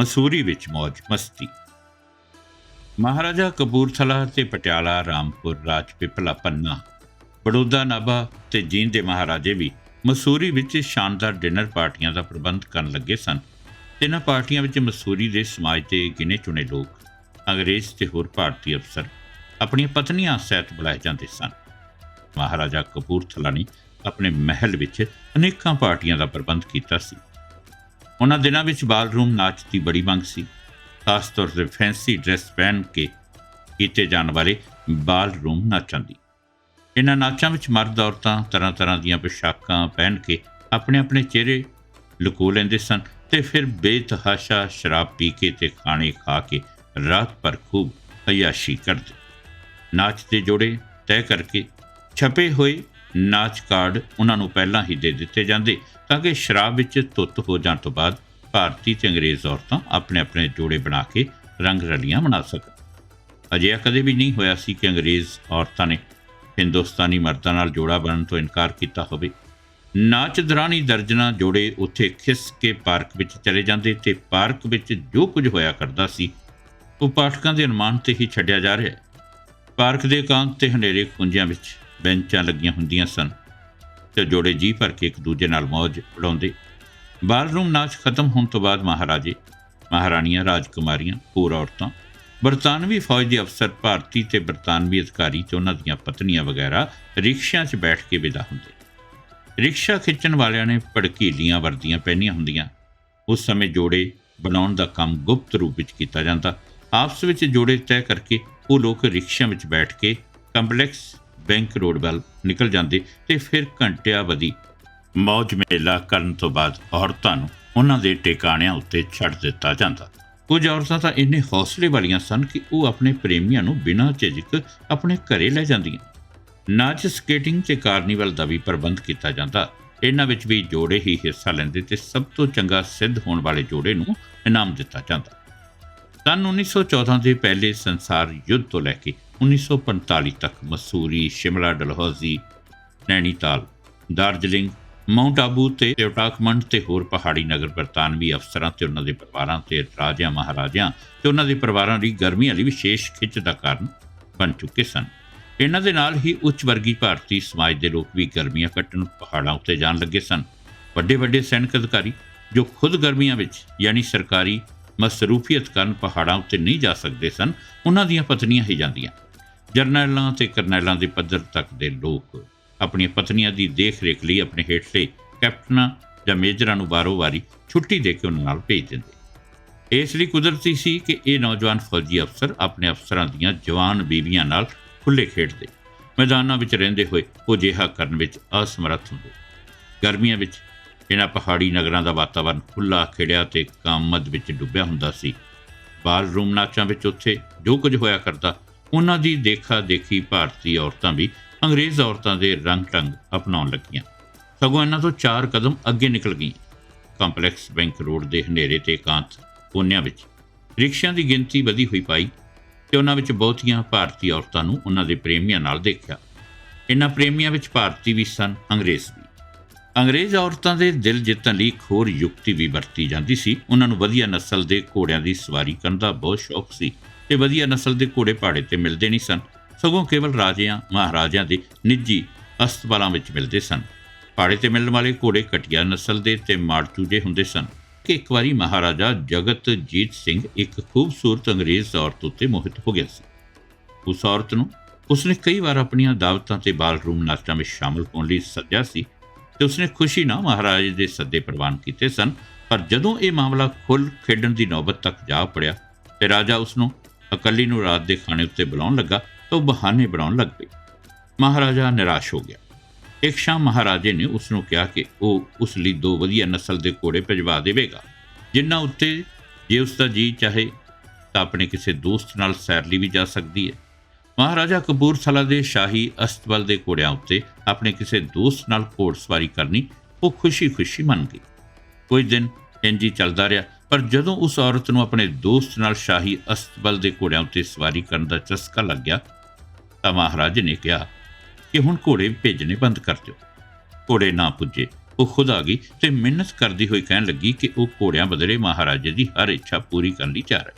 ਮਸੂਰੀ ਵਿੱਚ ਮੌਜ ਮਸਤੀ। ਮਹਾਰਾਜਾ ਕਪੂਰਥਲਾ ਤੇ ਪਟਿਆਲਾ, ਰਾਮਪੁਰ, ਰਾਜਪਿਪਲਾ, ਪੰਨਾ, ਬੜੌਦਾ, ਨਾਭਾ ਤੇ ਜੀਂਦ ਦੇ ਮਹਾਰਾਜੇ ਵੀ ਮਸੂਰੀ ਵਿੱਚ ਸ਼ਾਨਦਾਰ ਡਿਨਰ ਪਾਰਟੀਆਂ ਦਾ ਪ੍ਰਬੰਧ ਕਰਨ ਲੱਗੇ ਸਨ। ਇਹਨਾਂ ਪਾਰਟੀਆਂ ਵਿੱਚ ਮਸੂਰੀ ਦੇ ਸਮਾਜ ਦੇ ਗਿਣੇ ਚੁਣੇ ਲੋਕ, ਅੰਗਰੇਜ਼ ਤੇ ਹੋਰ ਭਾਰਤੀ ਅਫਸਰ ਆਪਣੀਆਂ ਪਤਨੀਆਂ ਸਹਿਤ ਬੁਲਾਏ ਜਾਂਦੇ ਸਨ। ਮਹਾਰਾਜਾ ਕਪੂਰਥਲਾ ਨੇ ਆਪਣੇ ਮਹਿਲ ਵਿੱਚ ਅਨੇਕਾਂ ਪਾਰਟੀਆਂ ਦਾ ਪ੍ਰਬੰਧ ਕੀਤਾ ਸੀ। ਉਹਨਾਂ ਦਿਨਾਂ ਵਿੱਚ ਬਾਲਰੂਮ ਨਾਚ ਦੀ ਬੜੀ ਮੰਗ ਸੀ, ਖਾਸ ਤੌਰ ਤੇ ਫੈਂਸੀ ਡਰੈਸ ਪਹਿਨ ਕੇ ਕੀਤੇ ਜਾਣ ਵਾਲੇ ਬਾਲਰੂਮ ਨਾਚਾਂ ਦੀ। ਇਹਨਾਂ ਨਾਚਾਂ ਵਿੱਚ ਮਰਦ ਔਰਤਾਂ ਤਰ੍ਹਾਂ ਤਰ੍ਹਾਂ ਦੀਆਂ ਪੋਸ਼ਾਕਾਂ ਪਹਿਨ ਕੇ ਆਪਣੇ ਆਪਣੇ ਚਿਹਰੇ ਲੁਕੋ ਲੈਂਦੇ ਸਨ ਤੇ ਫਿਰ ਬੇਤਹਾਸ਼ਾ ਸ਼ਰਾਬ ਪੀ ਕੇ ਤੇ ਖਾਣੇ ਖਾ ਕੇ ਰਾਤ ਭਰ ਖੂਬ ਅਯਾਸ਼ੀ ਕਰਦੇ। ਨਾਚ ਦੇ ਜੋੜੇ ਤੈਅ ਕਰਕੇ ਛਪੇ ਹੋਏ ਨਾਚ ਕਾਰਡ ਉਹਨਾਂ ਨੂੰ ਪਹਿਲਾਂ ਹੀ ਦੇ ਦਿੱਤੇ ਜਾਂਦੇ ਤਾਂ ਕਿ ਸ਼ਰਾਬ ਵਿੱਚ ਧੁੱਤ ਹੋ ਜਾਣ ਤੋਂ ਬਾਅਦ ਭਾਰਤੀ ਤੇ ਅੰਗਰੇਜ਼ ਔਰਤਾਂ ਆਪਣੇ ਆਪਣੇ ਜੋੜੇ ਬਣਾ ਕੇ ਰੰਗ ਰਲੀਆਂ ਬਣਾ ਸਕਣ। ਅਜਿਹਾ ਕਦੇ ਵੀ ਨਹੀਂ ਹੋਇਆ ਸੀ ਕਿ ਅੰਗਰੇਜ਼ ਔਰਤਾਂ ਨੇ ਹਿੰਦੁਸਤਾਨੀ ਮਰਦਾਂ ਨਾਲ ਜੋੜਾ ਬਣਨ ਤੋਂ ਇਨਕਾਰ ਕੀਤਾ ਹੋਵੇ। ਨਾਚ ਦੌਰਾਨ ਹੀ ਦਰਜਨਾ ਜੋੜੇ ਉੱਥੇ ਖਿਸ ਕੇ ਪਾਰਕ ਵਿੱਚ ਚਲੇ ਜਾਂਦੇ ਤੇ ਪਾਰਕ ਵਿੱਚ ਜੋ ਕੁਝ ਹੋਇਆ ਕਰਦਾ ਸੀ, ਉਹ ਪਾਠਕਾਂ ਦੇ ਅਨੁਮਾਨ ਤੇ ਹੀ ਛੱਡਿਆ ਜਾ ਰਿਹਾ ਹੈ। ਪਾਰਕ ਦੇ ਇਕਾਂਤ ਤੇ ਹਨੇਰੇ ਖੁੰਝਿਆਂ ਵਿੱਚ ਬੈਂਚਾਂ ਲੱਗੀਆਂ ਹੁੰਦੀਆਂ ਸਨ ਤੇ ਜੋੜੇ ਜੀ ਭਰ ਕੇ ਇੱਕ ਦੂਜੇ ਨਾਲ ਮੌਜ ਉਡਾਉਂਦੇ ਬਾਲਰੂਮ ਨਾਚ ਖਤਮ ਹੋਣ ਤੋਂ ਬਾਅਦ ਮਹਾਰਾਜੇ, ਮਹਾਰਾਣੀਆਂ, ਰਾਜਕੁਮਾਰੀਆਂ, ਹੋਰ ਔਰਤਾਂ, ਬਰਤਾਨਵੀ ਫੌਜ ਦੇ ਅਫਸਰ, ਭਾਰਤੀ ਤੇ ਬਰਤਾਨਵੀ ਅਧਿਕਾਰੀ ਤੇ ਉਹਨਾਂ ਦੀਆਂ ਪਤਨੀਆਂ ਵਗੈਰਾ ਰਿਕਸ਼ਿਆਂ 'ਚ ਬੈਠ ਕੇ ਵਿਦਾ ਹੁੰਦੇ। ਰਿਕਸ਼ਾ ਖਿੱਚਣ ਵਾਲਿਆਂ ਨੇ ਭੜਕੀਲੀਆਂ ਵਰਦੀਆਂ ਪਹਿਨੀਆਂ ਹੁੰਦੀਆਂ। ਉਸ ਸਮੇਂ ਜੋੜੇ ਬਣਾਉਣ ਦਾ ਕੰਮ ਗੁਪਤ ਰੂਪ ਵਿੱਚ ਕੀਤਾ ਜਾਂਦਾ। ਆਪਸ ਵਿੱਚ ਜੋੜੇ ਤੈਅ ਕਰਕੇ ਉਹ ਲੋਕ ਰਿਕਸ਼ਿਆਂ ਵਿੱਚ ਬੈਠ ਕੇ ਕੰਪਲੈਕਸ ਬੈਂਕ ਰੋਡ ਵੱਲ ਨਿਕਲ ਜਾਂਦੇ ਤੇ ਫਿਰ ਘੰਟਿਆਂ ਵਧੀ ਮੌਜ ਮੇਲਾ ਕਰਨ ਤੋਂ ਬਾਅਦ ਔਰਤਾਂ ਨੂੰ ਉਹਨਾਂ ਦੇ ਟਿਕਾਣਿਆਂ ਉੱਤੇ ਛੱਡ ਦਿੱਤਾ ਜਾਂਦਾ। ਕੁਝ ਔਰਤਾਂ ਤਾਂ ਇੰਨੇ ਹੌਸਲੇ ਵਾਲੀਆਂ ਸਨ ਕਿ ਉਹ ਆਪਣੇ ਪ੍ਰੇਮੀਆਂ ਨੂੰ ਬਿਨਾਂ ਝਿਜਕ ਆਪਣੇ ਘਰੇ ਲੈ ਜਾਂਦੀਆਂ। ਨਾਚ, ਸਕੇਟਿੰਗ ਤੇ ਕਾਰਨੀਵਲ ਦਾ ਵੀ ਪ੍ਰਬੰਧ ਕੀਤਾ ਜਾਂਦਾ। ਇਹਨਾਂ ਵਿੱਚ ਵੀ ਜੋੜੇ ਹੀ ਹਿੱਸਾ ਲੈਂਦੇ ਤੇ ਸਭ ਤੋਂ ਚੰਗਾ ਸਿੱਧ ਹੋਣ ਵਾਲੇ ਜੋੜੇ ਨੂੰ ਇਨਾਮ ਦਿੱਤਾ ਜਾਂਦਾ। ਸਨ 1914 ਦੇ ਪਹਿਲੇ ਸੰਸਾਰ ਯੁੱਧ ਤੋਂ ਲੈ ਕੇ 1945 ਤੱਕ ਮਸੂਰੀ, ਸ਼ਿਮਲਾ, ਡਲਹੌਜ਼ੀ ਨੈਣੀਤਾਲ ਦਾਰਜਲਿੰਗ, ਮਾਊਂਟ ਆਬੂ ਤੇ ਟਿਉਟਾਕਮੰਡ ਤੇ ਹੋਰ ਪਹਾੜੀ ਨਗਰ ਬਰਤਾਨਵੀ ਅਫਸਰਾਂ ਤੇ ਉਹਨਾਂ ਦੇ ਪਰਿਵਾਰਾਂ ਤੇ ਰਾਜਿਆਂ, ਮਹਾਰਾਜਿਆਂ ਤੇ ਉਹਨਾਂ ਦੇ ਪਰਿਵਾਰਾਂ ਦੀ ਗਰਮੀਆਂ ਲਈ ਵਿਸ਼ੇਸ਼ ਖਿੱਚ ਦਾ ਕਾਰਨ ਬਣ ਚੁੱਕੇ ਸਨ। ਇਹਨਾਂ ਦੇ ਨਾਲ ਹੀ ਉੱਚ ਵਰਗੀ ਭਾਰਤੀ ਸਮਾਜ ਦੇ ਲੋਕ ਵੀ ਗਰਮੀਆਂ ਕੱਟਣ ਪਹਾੜਾਂ ਉੱਤੇ ਜਾਣ ਲੱਗੇ ਸਨ। ਵੱਡੇ ਵੱਡੇ ਸੈਨਿਕ ਅਧਿਕਾਰੀ ਜੋ ਖੁਦ ਗਰਮੀਆਂ ਵਿੱਚ, ਯਾਨੀ ਸਰਕਾਰੀ ਮਸਰੂਫੀਅਤ ਕਾਰਨ ਪਹਾੜਾਂ ਉੱਤੇ ਨਹੀਂ ਜਾ ਸਕਦੇ ਸਨ, ਉਹਨਾਂ ਦੀਆਂ ਪਤਨੀਆਂ ਹੀ ਜਾਂਦੀਆਂ। ਜਰਨੈਲਾਂ ਤੇ ਕਰਨੈਲਾਂ ਦੇ ਪੱਧਰ ਤੱਕ ਦੇ ਲੋਕ ਆਪਣੀਆਂ ਪਤਨੀਆਂ ਦੀ ਦੇਖ-ਰੇਖ ਲਈ ਆਪਣੇ ਹੇਠਲੇ ਕੈਪਟਨਾਂ ਜਾਂ ਮੇਜਰਾਂ ਨੂੰ ਬਾਰੋ-ਵਾਰੀ ਛੁੱਟੀ ਦੇ ਕੇ ਉਹਨਾਂ ਨਾਲ ਭੇਜ ਦਿੰਦੇ। ਇਸ ਲਈ ਕੁਦਰਤੀ ਸੀ ਕਿ ਇਹ ਨੌਜਵਾਨ ਫੌਜੀ ਅਫਸਰ ਆਪਣੇ ਅਫਸਰਾਂ ਦੀਆਂ ਜਵਾਨ ਬੀਬੀਆਂ ਨਾਲ ਖੁੱਲੇ ਖੇਡਦੇ। ਮੈਦਾਨਾਂ ਵਿੱਚ ਰਹਿੰਦੇ ਹੋਏ ਉਹ ਜਿਹਾ ਕਰਨ ਵਿੱਚ ਅਸਮਰੱਥ ਹੁੰਦੇ। ਗਰਮੀਆਂ ਵਿੱਚ ਇਹਨਾਂ ਪਹਾੜੀ ਨਗਰਾਂ ਦਾ ਵਾਤਾਵਰਣ ਖੁੱਲਾ ਖਿੜਿਆ ਤੇ ਕਾਮਦ ਵਿੱਚ ਡੁੱਬਿਆ ਹੁੰਦਾ ਸੀ। ਬਾਲ ਰੂਮ ਨਾਚਾਂ ਵਿੱਚ ਉੱਥੇ ਜੋ ਕੁਝ ਹੋਇਆ ਕਰਦਾ ਉਹਨਾਂ ਦੀ ਦੇਖਾ ਦੇਖੀ ਭਾਰਤੀ ਔਰਤਾਂ ਵੀ ਅੰਗਰੇਜ਼ ਔਰਤਾਂ ਦੇ ਰੰਗ ਢੰਗ ਅਪਣਾਉਣ ਲੱਗੀਆਂ। ਸਗੋਂ ਇਹਨਾਂ ਤੋਂ ਚਾਰ ਕਦਮ ਅੱਗੇ ਨਿਕਲ ਗਈਆਂ। ਕੰਪਲੈਕਸ ਬੈਂਕ ਰੋਡ ਦੇ ਹਨੇਰੇ ਤੇ ਇਕਾਂਤ ਕੋਨਿਆਂ ਵਿੱਚ ਰਿਕਸ਼ਿਆਂ ਦੀ ਗਿਣਤੀ ਵਧੀ ਹੋਈ ਪਾਈ ਤੇ ਉਹਨਾਂ ਵਿੱਚ ਬਹੁਤੀਆਂ ਭਾਰਤੀ ਔਰਤਾਂ ਨੂੰ ਉਹਨਾਂ ਦੇ ਪ੍ਰੇਮੀਆਂ ਨਾਲ ਦੇਖਿਆ। ਇਹਨਾਂ ਪ੍ਰੇਮੀਆਂ ਵਿੱਚ ਭਾਰਤੀ ਵੀ ਸਨ, ਅੰਗਰੇਜ਼ ਵੀ। ਅੰਗਰੇਜ਼ ਔਰਤਾਂ ਦੇ ਦਿਲ ਜਿੱਤਣ ਲਈ ਇੱਕ ਹੋਰ ਯੁਕਤੀ ਵੀ ਵਰਤੀ ਜਾਂਦੀ ਸੀ। ਉਹਨਾਂ ਨੂੰ ਵਧੀਆ ਨਸਲ ਦੇ ਘੋੜਿਆਂ ਦੀ ਸਵਾਰੀ ਕਰਨ ਦਾ ਬਹੁਤ ਸ਼ੌਕ ਸੀ। ਤੇ ਵਧੀਆ ਨਸਲ ਦੇ ਘੋੜੇ ਪਹਾੜੇ ਤੇ ਮਿਲਦੇ ਨਹੀਂ ਸਨ। ਸਗੋਂ ਕੇਵਲ ਰਾਜਿਆਂ, ਮਹਾਰਾਜਿਆਂ ਦੇ ਨਿੱਜੀ ਅਸਤਬਾਲਾਂ ਵਿੱਚ ਮਿਲਦੇ ਸਨ। ਪਹਾੜੇ ਤੇ ਮਿਲਣ ਵਾਲੇ ਘੋੜੇ ਕਟਿਆ ਨਸਲ ਦੇ ਤੇ ਮਾੜਚੂਜੇ ਹੁੰਦੇ ਸਨ ਕਿ ਇੱਕ ਵਾਰੀ ਮਹਾਰਾਜਾ ਜਗਤਜੀਤ ਸਿੰਘ ਇੱਕ ਖੂਬਸੂਰਤ ਅੰਗਰੇਜ਼ ਔਰਤ ਉੱਤੇ ਮੋਹਿਤ ਹੋ ਗਿਆ ਸੀ। ਉਸ ਔਰਤ ਨੂੰ ਉਸਨੇ ਕਈ ਵਾਰ ਆਪਣੀਆਂ ਦਾਵਤਾਂ ਤੇ ਬਾਲਰੂਮ ਨਾਚਾਂ ਵਿੱਚ ਸ਼ਾਮਲ ਹੋਣ ਲਈ ਸੱਦਿਆ ਸੀ ਤੇ ਉਸਨੇ ਖੁਸ਼ੀ ਨਾਲ ਮਹਾਰਾਜੇ ਦੇ ਸੱਦੇ ਪ੍ਰਵਾਨ ਕੀਤੇ ਸਨ। ਪਰ ਜਦੋਂ ਇਹ ਮਾਮਲਾ ਖੁੱਲ ਖੇਡਣ ਦੀ ਨੌਬਤ ਤੱਕ ਜਾ ਪੜਿਆ ਤੇ ਰਾਜਾ ਉਸ ਨੂੰ ਇਕੱਲੀ ਨੂੰ ਰਾਤ ਦੇ ਖਾਣੇ ਉੱਤੇ ਬੁਲਾਉਣ ਲੱਗਾ ਤਾਂ ਉਹ ਬਹਾਨੇ ਬਣਾਉਣ ਲੱਗ ਪਈ। ਮਹਾਰਾਜਾ ਨਿਰਾਸ਼ ਹੋ ਗਿਆ। ਇੱਕ ਸ਼ਾਮ ਮਹਾਰਾਜੇ ਨੇ ਉਸ ਨੂੰ ਕਿਹਾ ਕਿ ਉਹ ਉਸ ਲਈ ਦੋ ਵਧੀਆ ਨਸਲ ਦੇ ਘੋੜੇ ਭਿਜਵਾ ਦੇਵੇਗਾ ਜਿਨ੍ਹਾਂ ਉੱਤੇ ਜੇ ਉਸ ਦਾ ਜੀ ਚਾਹੇ ਤਾਂ ਆਪਣੇ ਕਿਸੇ ਦੋਸਤ ਨਾਲ ਸੈਰ ਲਈ ਵੀ ਜਾ ਸਕਦੀ ਹੈ। ਮਹਾਰਾਜਾ ਕਪੂਰਥਲਾ ਦੇ ਸ਼ਾਹੀ ਅਸਤਬਲ ਦੇ ਘੋੜਿਆਂ ਉੱਤੇ ਆਪਣੇ ਕਿਸੇ ਦੋਸਤ ਨਾਲ ਘੋੜਸਵਾਰੀ ਕਰਨੀ ਉਹ ਖੁਸ਼ੀ-ਖੁਸ਼ੀ ਮੰਨ ਗਈ। ਕੁਝ ਦਿਨ ਇੰਜ ਹੀ ਚੱਲਦਾ ਰਿਹਾ ਪਰ ਜਦੋਂ ਉਸ ਔਰਤ ਨੂੰ ਆਪਣੇ ਦੋਸਤ ਨਾਲ ਸ਼ਾਹੀ ਅਸਤਬਲ ਦੇ ਘੋੜਿਆਂ ਉੱਤੇ ਸਵਾਰੀ ਕਰਨ ਦਾ ਚਸਕਾ ਲੱਗ ਗਿਆ, ਤਾਂ ਮਹਾਰਾਜ ਨੇ ਕਿਹਾ ਕਿ ਹੁਣ ਘੋੜੇ ਭੇਜਣੇ ਬੰਦ ਕਰ ਦਿਓ। ਘੋੜੇ ਨਾ ਪੁੱਜੇ। ਉਹ ਖੁਦ ਆ ਗਈ ਤੇ ਮਿਹਨਤ ਕਰਦੀ ਹੋਈ ਕਹਿਣ ਲੱਗੀ ਕਿ ਉਹ ਘੋੜਿਆਂ ਬਦਲੇ ਮਹਾਰਾਜੇ ਦੀ ਹਰ ਇੱਛਾ ਪੂਰੀ ਕਰਨ ਲਈ ਜਾ ਹੈ।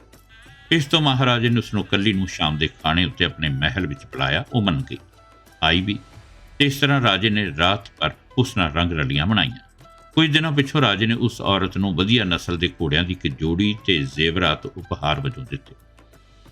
ਇਸ ਤੋਂ ਮਹਾਰਾਜੇ ਨੇ ਉਸ ਨੂੰ ਕੱਲੀ ਨੂੰ ਸ਼ਾਮ ਦੇ ਖਾਣੇ ਉੱਤੇ ਆਪਣੇ ਮਹਿਲ ਵਿੱਚ ਬੁਲਾਇਆ, ਉਹ ਮੰਨ ਗਈ। ਆਈ ਵੀ। ਇਸ ਤਰ੍ਹਾਂ ਰਾਜੇ ਨੇ ਰਾਤ ਭਰ ਉਸ ਨਾਲ ਰੰਗ ਰਲੀਆਂ ਬਣਾਈਆਂ। ਕੁਝ ਦਿਨਾਂ ਪਿੱਛੋਂ ਰਾਜੇ ਨੇ ਉਸ ਔਰਤ ਨੂੰ ਵਧੀਆ ਨਸਲ ਦੇ ਘੋੜਿਆਂ ਦੀ ਇੱਕ ਜੋੜੀ ਤੇ ਜ਼ੇਵਰਾਤ ਉਪਹਾਰ ਵਜੋਂ ਦਿੱਤੇ।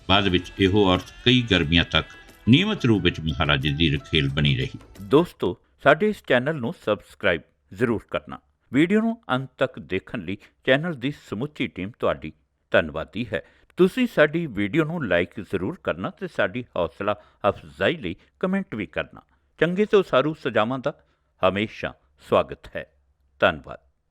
ਬਾਅਦ ਵਿੱਚ ਇਹੋ ਔਰਤ ਕਈ ਗਰਮੀਆਂ ਤੱਕ ਨਿਯਮਤ ਰੂਪ ਵਿੱਚ ਮਹਾਰਾਜੇ ਦੀ ਰਖੇਲ ਬਣੀ ਰਹੀ। ਦੋਸਤੋ, ਸਾਡੇ ਇਸ ਚੈਨਲ ਨੂੰ ਸਬਸਕ੍ਰਾਈਬ ਜ਼ਰੂਰ ਕਰਨਾ। ਵੀਡੀਓ ਨੂੰ ਅੰਤ ਤੱਕ ਦੇਖਣ ਲਈ ਚੈਨਲ ਦੀ ਸਮੁੱਚੀ ਟੀਮ ਤੁਹਾਡੀ ਧੰਨਵਾਦੀ ਹੈ। ਤੁਸੀਂ ਸਾਡੀ ਵੀਡੀਓ ਨੂੰ ਲਾਈਕ ਜ਼ਰੂਰ ਕਰਨਾ ਤੇ ਸਾਡੀ ਹੌਸਲਾ ਅਫਜ਼ਾਈ ਲਈ ਕਮੈਂਟ ਵੀ ਕਰਨਾ। ਚੰਗੇ ਤੋਂ ਸਾਰੂ ਸਜਾਵਾਂ ਦਾ ਹਮੇਸ਼ਾ ਸਵਾਗਤ ਹੈ। ਧੰਨਵਾਦ